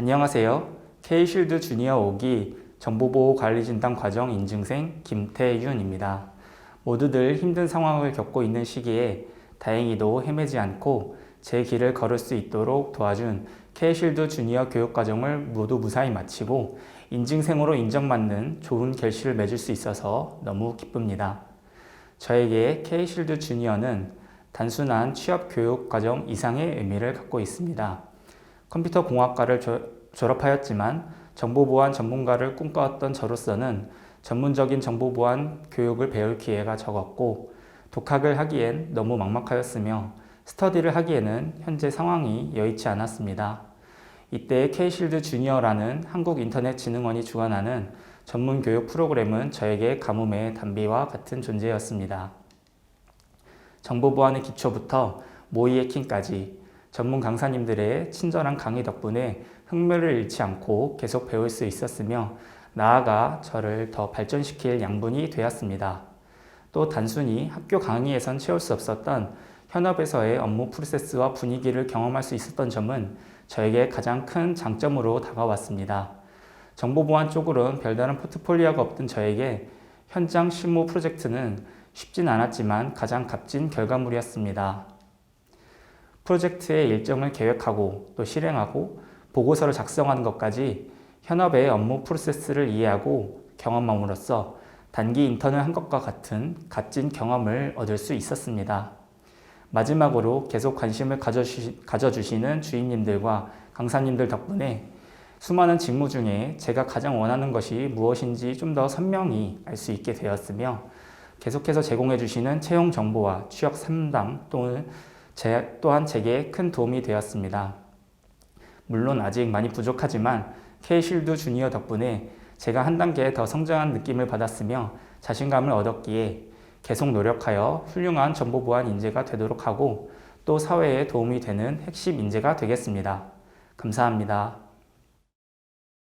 안녕하세요. K실드 주니어 5기 정보보호관리진단 과정 인증생 김태윤입니다. 모두들 힘든 상황을 겪고 있는 시기에 다행히도 헤매지 않고 제 길을 걸을 수 있도록 도와준 K실드 주니어 교육과정을 모두 무사히 마치고 인증생으로 인정받는 좋은 결실을 맺을 수 있어서 너무 기쁩니다. 저에게 K실드 주니어는 단순한 취업 교육 과정 이상의 의미를 갖고 있습니다. 컴퓨터 공학과를 조- 졸업하였지만 정보보안 전문가를 꿈꿔왔던 저로서는 전문적인 정보보안 교육을 배울 기회가 적었고 독학을 하기엔 너무 막막하였으며 스터디를 하기에는 현재 상황이 여의치 않았습니다. 이때 K실드 주니어라는 한국인터넷진흥원이 주관하는 전문 교육 프로그램은 저에게 가뭄의 단비와 같은 존재였습니다. 정보보안의 기초부터 모의 해킹까지 전문 강사님들의 친절한 강의 덕분에 흥미를 잃지 않고 계속 배울 수 있었으며 나아가 저를 더 발전시킬 양분이 되었습니다. 또 단순히 학교 강의에선 채울 수 없었던 현업에서의 업무 프로세스와 분위기를 경험할 수 있었던 점은 저에게 가장 큰 장점으로 다가왔습니다. 정보보안 쪽으로는 별다른 포트폴리오가 없던 저에게 현장 실무 프로젝트는 쉽진 않았지만 가장 값진 결과물이었습니다. 프로젝트의 일정을 계획하고 또 실행하고 보고서를 작성하는 것까지 현업의 업무 프로세스를 이해하고 경험함으로써 단기 인턴을 한 것과 같은 값진 경험을 얻을 수 있었습니다. 마지막으로 계속 관심을 가져주시, 가져주시는 주임님들과 강사님들 덕분에 수많은 직무 중에 제가 가장 원하는 것이 무엇인지 좀 더 선명히 알 수 있게 되었으며 계속해서 제공해 주시는 채용 정보와 취업 상담 또는 제, 또한 제게 큰 도움이 되었습니다. 물론 아직 많이 부족하지만 K실드 주니어 덕분에 제가 한 단계 더 성장한 느낌을 받았으며 자신감을 얻었기에 계속 노력하여 훌륭한 정보보안 인재가 되도록 하고 또 사회에 도움이 되는 핵심 인재가 되겠습니다. 감사합니다.